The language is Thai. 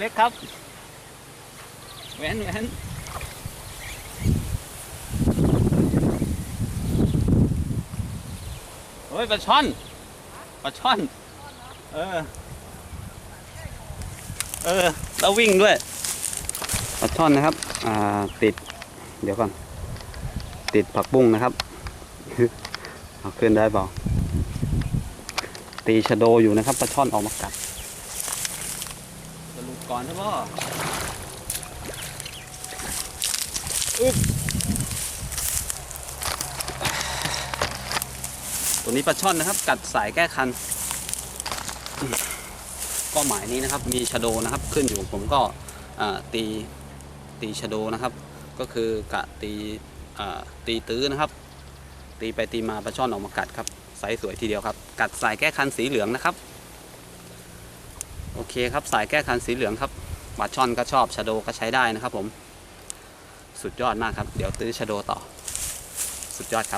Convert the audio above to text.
เล็กครับแหวนแหวนเฮ้ยปลาช่อนปลาช่อน เออ เออ แล้ววิ่งด้วยปลาช่อนนะครับ อ่า ติด เดี๋ยวก่อน ติดผักบุ้งนะครับ เอาขึ้นได้เปล่าตีชะโดอยู่นะครับปลาช่อนออกมากัด ก่อนนะพ่ออึ๊บตัวนี้ปลาช่อนนะครับ กัดสายแก้คัน ก็หมายนี้นะครับ มีชะโดนะครับ ขึ้นอยู่ผมก็อ่าตีตีชะโดนะครับ ก็คือกะตีอ่าตีตื้อนะครับ ตีไปตีมาปลาช่อนออกมากัดครับไซส์สวยทีเดียวครับ กัดสายแก้คันสีเหลืองนะครับ โอเคครับสายแก้คันสีเหลืองครับปลาช่อนก็ชอบชาโดก็ใช้ได้นะครับผม สุดยอดมากครับ เดี๋ยวตื้อชาโดต่อ สุดยอดครับ